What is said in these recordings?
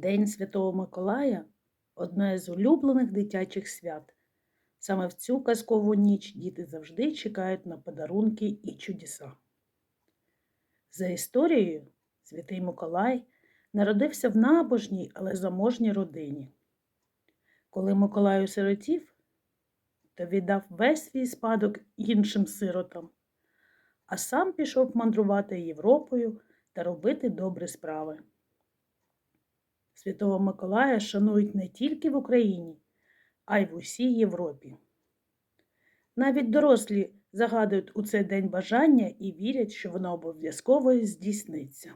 День Святого Миколая одне з улюблених дитячих свят. Саме в цю казкову ніч діти завжди чекають на подарунки і чудеса. За історією, святий Миколай народився в набожній, але заможній родині. Коли Миколай осиротів, то віддав весь свій спадок іншим сиротам, а сам пішов мандрувати Європою та робити добрі справи. Святого Миколая шанують не тільки в Україні, а й в усій Європі. Навіть дорослі загадують у цей день бажання і вірять, що воно обов'язково здійсниться.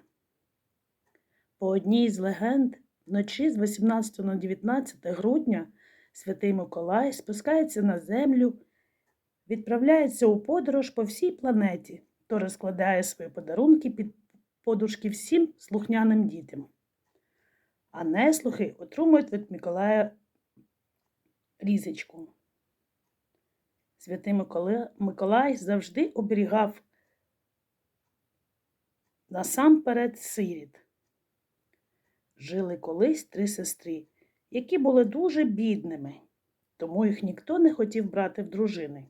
По одній з легенд, вночі з 18 на 19 грудня святий Миколай спускається на землю, відправляється у подорож по всій планеті, то розкладає свої подарунки під подушки всім слухняним дітям. А неслухи отримують від Миколая різочку. Святий Микола- Миколай завжди оберігав насамперед сиріт. Жили колись три сестри, які були дуже бідними, тому їх ніхто не хотів брати в дружини.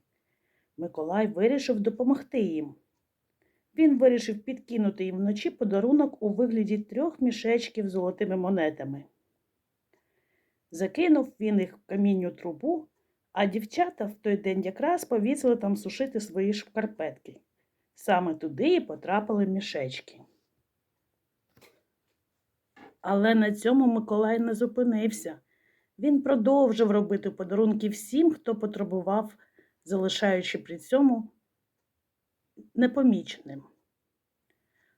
Миколай вирішив допомогти їм. Він вирішив підкинути їм вночі подарунок у вигляді трьох мішечків з золотими монетами. Закинув він їх в камінню трубу, а дівчата в той день якраз повісили там сушити свої шкарпетки. Саме туди і потрапили мішечки. Але на цьому Миколай не зупинився. Він продовжив робити подарунки всім, хто потребував, залишаючи при цьому непоміченим.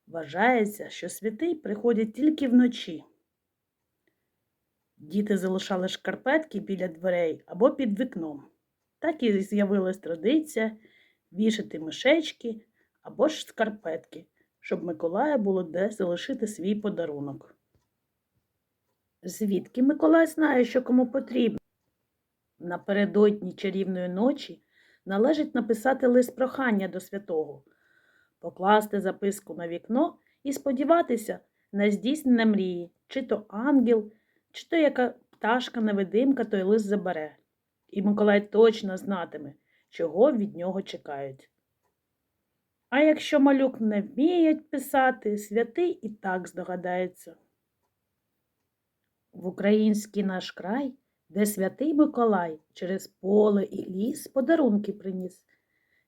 Вважається, що святий приходять тільки вночі. Діти залишали шкарпетки біля дверей або під вікном. Так і з'явилась традиція вішати мишечки або ж шкарпетки, щоб Миколая було де залишити свій подарунок. Звідки Миколай знає, що кому потрібно? Напередодні чарівної ночі належить написати лист прохання до святого, покласти записку на вікно і сподіватися на здійснення мрії, чи то ангел, чи то яка пташка невидимка той лист забере. І Миколай точно знатиме, чого від нього чекають. А якщо малюк не вміє писати, святий і так здогадається. В український наш край, де святий Миколай через поле і ліс подарунки приніс.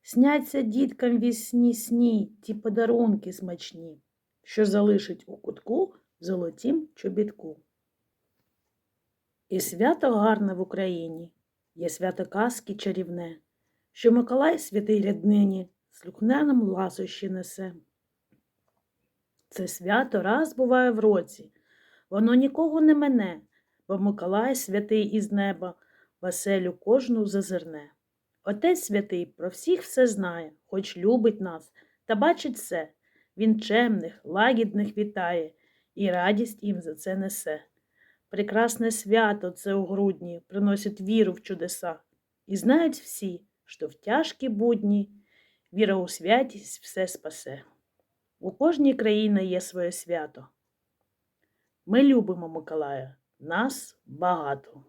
Сняться діткам вісні сні ті подарунки смачні, що залишить у кутку золотім чобітку. І свято гарне в Україні, є свято казки чарівне, що Миколай святий ряднині слухняним ласощі несе. Це свято раз буває в році, воно нікого не мене, бо Миколай святий із неба, веселю кожну зазирне. Отець святий про всіх все знає, хоч любить нас, та бачить все. Він чемних, лагідних вітає і радість їм за це несе. Прекрасне свято це у грудні приносить віру в чудеса. І знають всі, що в тяжкі будні віра у святість все спасе. У кожній країні є своє свято. Ми любимо Миколая, нас багато.